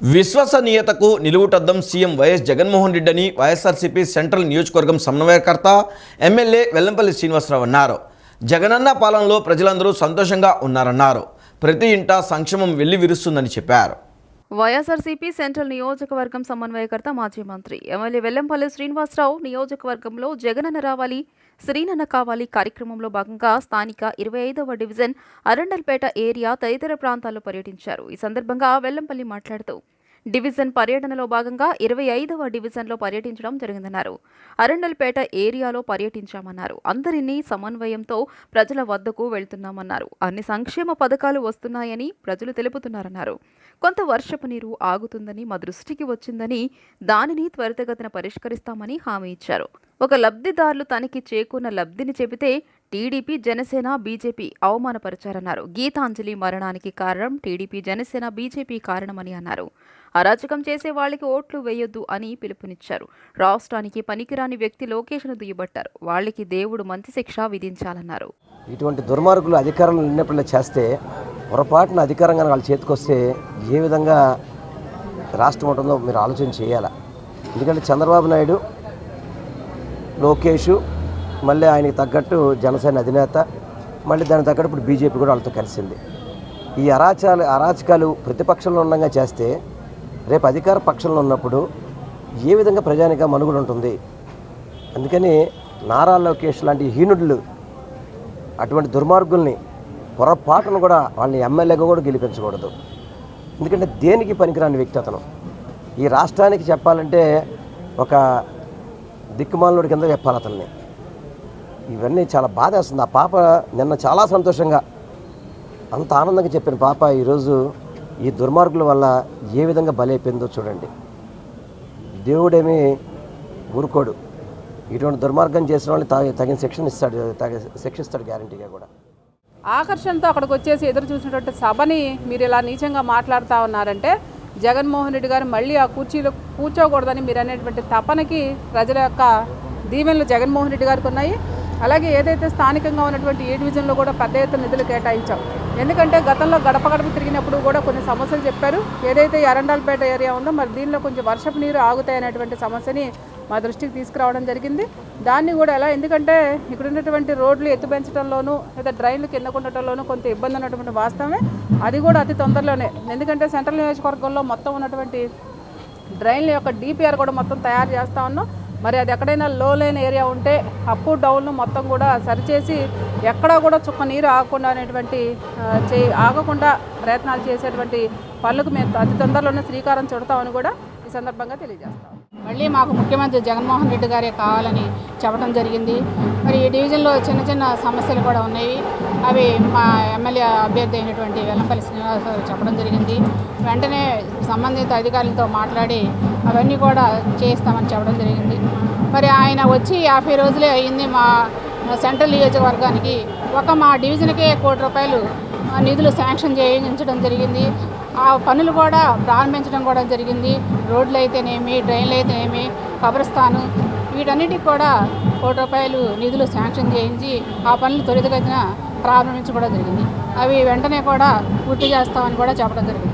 విశ్వసనీయతకు నిలువుటద్దం C M Y S Jaganmohan Reddy అని YSRCP central నియోజకవర్గం సమన్వయకర్త ఎమ్మెల్యే వెల్లంపల్లి శ్రీనివాసరావు అన్నారు. జగనన్న పాలనలో ప్రజలందరూ సంతోషంగా ఉన్నారన్నారు. ప్రతి ఇంటా సంక్షేమం వెళ్ళి విరుస్తుందని చెప్పారు. వైఎస్ఆర్సీపీ సెంట్రల్ నియోజకవర్గం సమన్వయకర్త మాజీ మంత్రి ఎమ్మెల్యే వెల్లంపల్లి శ్రీనివాసరావు నియోజకవర్గంలో జగనన్న రావాలి శ్రీనన్న కావాలి కార్యక్రమంలో భాగంగా స్థానిక ఇరవై ఐదవ డివిజన్ అరండల్పేట ఏరియా తదితర ప్రాంతాల్లో పర్యటించారు. ఈ సందర్భంగా వెల్లంపల్లి మాట్లాడుతూ డివిజన్ పర్యటనలో భాగంగా ఇరవై ఐదవ డివిజన్లో పర్యటించడం జరిగిందన్నారు. అరండల్పేట ఏరియాలో పర్యటించామన్నారు. అందరినీ సమన్వయంతో ప్రజల వద్దకు వెళ్తున్నామన్నారు. అన్ని సంక్షేమ పథకాలు వస్తున్నాయని ప్రజలు తెలుపుతున్నారన్నారు. కొంత వర్షపు నీరు ఆగుతుందని మా దృష్టికి వచ్చిందని దానిని త్వరితగతిన పరిష్కరిస్తామని హామీ ఇచ్చారు. ఒక లబ్ధిదారులు తనకి చేకూర్న లబ్ధిని చెబితే టీడీపీ జనసేన బీజేపీ అవమానపరిచారన్నారు. గీతాంజలి మరణానికి కారణం టీడీపీ జనసేన బీజేపీ కారణమని అన్నారు. అరాచకం చేసే వాళ్ళకి ఓట్లు వేయొద్దు అని పిలుపునిచ్చారు. రాష్ట్రానికి పనికిరాని వ్యక్తి లోకేష్ను దుయ్యబట్టారు. వాళ్ళకి దేవుడు మంచి శిక్ష విధించాలన్నారు. ఇటువంటి దుర్మార్గులు అధికారంలో ఉన్నప్పుడు చేస్తే పొరపాటున అధికారంగా వాళ్ళ చేతికొస్తే ఏ విధంగా రాష్ట్రం ఉంటుందో మీరు ఆలోచన చేయాలా? ఎందుకంటే చంద్రబాబు నాయుడు లోకేష్ మళ్ళీ ఆయనకి తగ్గట్టు జనసేన అధినేత మళ్ళీ దానికి తగ్గట్టు ఇప్పుడు బీజేపీ కూడా వాళ్ళతో కలిసింది. ఈ అరాచకాలు అరాచకాలు ప్రతిపక్షంలో ఉండగా చేస్తే రేపు అధికార పక్షంలో ఉన్నప్పుడు ఏ విధంగా ప్రజానిక మనుగుడు ఉంటుంది? అందుకని నారా లోకేష్ లాంటి హీనుడులు అటువంటి దుర్మార్గుల్ని పొరపాటును కూడా వాళ్ళని ఎమ్మెల్యేగా కూడా గెలిపించకూడదు. ఎందుకంటే దేనికి పనికిరాని వ్యక్తి అతను? ఈ రాష్ట్రానికి చెప్పాలంటే ఒక దిక్కుమాలనుడి కింద చెప్పాలి అతన్ని. ఇవన్నీ చాలా బాధ వేస్తుంది ఆ పాప నిన్న చాలా సంతోషంగా అంత ఆనందంగా చెప్పిన పాప ఈరోజు ఈ దుర్మార్గుల వల్ల ఏ విధంగా బలైపోయిందో చూడండి. దేవుడేమి ఊరుకోడు. ఇటువంటి దుర్మార్గం చేసిన వాళ్ళని తగిన శిక్షణ ఇస్తాడు తగిన శిక్షిస్తాడు గ్యారంటీగా కూడా. ఆకర్షణతో అక్కడికి వచ్చేసి ఎదురు చూసినటువంటి సభని మీరు ఇలా నీచంగా మాట్లాడుతూ ఉన్నారంటే జగన్మోహన్ రెడ్డి గారు మళ్ళీ ఆ కుర్చీలో కూర్చోకూడదని మీరు అనేటువంటి తపనకి ప్రజల యొక్క దీవెనలు జగన్మోహన్ రెడ్డి గారికి ఉన్నాయి. అలాగే ఏదైతే స్థానికంగా ఉన్నటువంటి ఏ డివిజన్లో కూడా పెద్ద ఎత్తున నిధులు కేటాయించాం. ఎందుకంటే గతంలో గడప గడప తిరిగినప్పుడు కూడా కొన్ని సమస్యలు చెప్పారు. ఏదైతే ఎరండాల్పేట ఏరియా ఉందో మరి దీనిలో కొంచెం వర్షపు నీరు ఆగుతాయి అనేటువంటి సమస్యని మా దృష్టికి తీసుకురావడం జరిగింది. దాన్ని కూడా ఎలా ఎందుకంటే ఇక్కడ ఉన్నటువంటి రోడ్లు ఎత్తు పెంచడంలోనూ లేదా డ్రైన్లు కింద ఉండటంలోనూ కొంత ఇబ్బంది ఉన్నటువంటి వాస్తవమే. అది కూడా అతి తొందరలోనే. ఎందుకంటే సెంట్రల్ నియోజకవర్గంలో మొత్తం ఉన్నటువంటి డ్రైన్ల యొక్క డిపిఆర్ కూడా మొత్తం తయారు చేస్తా ఉన్నాం. మరి అది ఎక్కడైనా లో లేని ఏరియా ఉంటే అప్ డౌన్లు మొత్తం కూడా సరిచేసి ఎక్కడా కూడా చుక్క నీరు ఆగకుండా అనేటువంటి చేయి చే ఆగకుండా ప్రయత్నాలు చేసేటువంటి పనులకు మేము అతి తొందరలోనే శ్రీకారం చుడతామని కూడా ఈ సందర్భంగా తెలియజేస్తాం. మళ్ళీ మాకు ముఖ్యమంత్రి జగన్మోహన్ రెడ్డి గారే కావాలని చెప్పడం జరిగింది. మరి ఈ డివిజన్లో చిన్న చిన్న సమస్యలు కూడా ఉన్నాయి. అవి మా ఎమ్మెల్యే అభ్యర్థి అయినటువంటి వెల్లంపల్లి శ్రీనివాసరావు చెప్పడం జరిగింది. వెంటనే సంబంధిత అధికారులతో మాట్లాడి అవన్నీ కూడా చేయిస్తామని చెప్పడం జరిగింది. మరి ఆయన వచ్చి యాభై రోజులే అయింది మా సెంట్రల్ నియోజకవర్గానికి. ఒక మా డివిజన్కే కోటి రూపాయలు ఆ నిధులు శాంక్షన్ చేయించడం జరిగింది. ఆ పనులు కూడా ప్రారంభించడం కూడా జరిగింది. రోడ్లు అయితేనేమి డ్రైన్లు అయితేనేమి కబ్రస్థాను వీటన్నిటికి కూడా కోటి రూపాయలు నిధులు శాంక్షన్ చేయించి ఆ పనులు త్వరితగతిన ప్రారంభించడం కూడా జరిగింది. అవి వెంటనే కూడా పూర్తి చేస్తామని కూడా చెప్పడం జరిగింది.